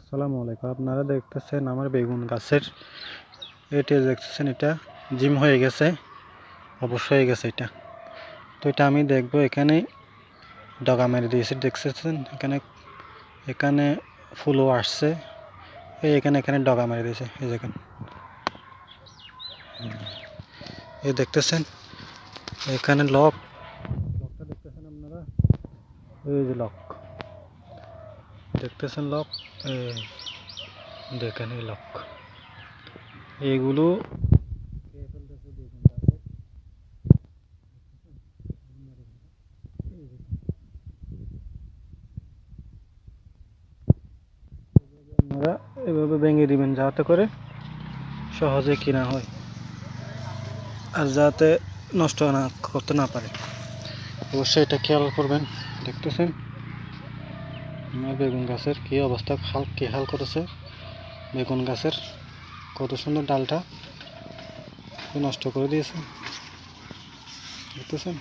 আসসালামু আলাইকুম। আপনারা দেখতেছেন আমার বেগুন গাছের। এটা দেখতেছেন, এটা জিম হয়ে গেছে, অবশ্য হয়ে গেছে এটা। তো এটা আমি দেখব এখানে, ডগা মেরে দিয়েছি, দেখতেছেন? এখানে এখানে ফুলও আসছে। এই এখানে এখানে ডগা মেরে দিয়েছে, এই দেখেন। এই দেখতেছেন, এখানে লক। লকটা দেখতেছেন আপনারা? এই যে লক। দেখতেছেন লক? দেখেন এই লক। এইগুলো। আপনারা এভাবে ভেঙে দিবেন যাতে করে সহজে কিনা হয় আর যাতে নষ্ট না করতে না পারে। অবশ্যই এটা খেয়াল করবেন, দেখতেছেন? বেগুন গাছের কি অবস্থা? হাল কি হাল করেছে? বেগুন গাছের কত সুন্দর ডালটা। নষ্ট করে দিয়েছে। দেখতেছেন?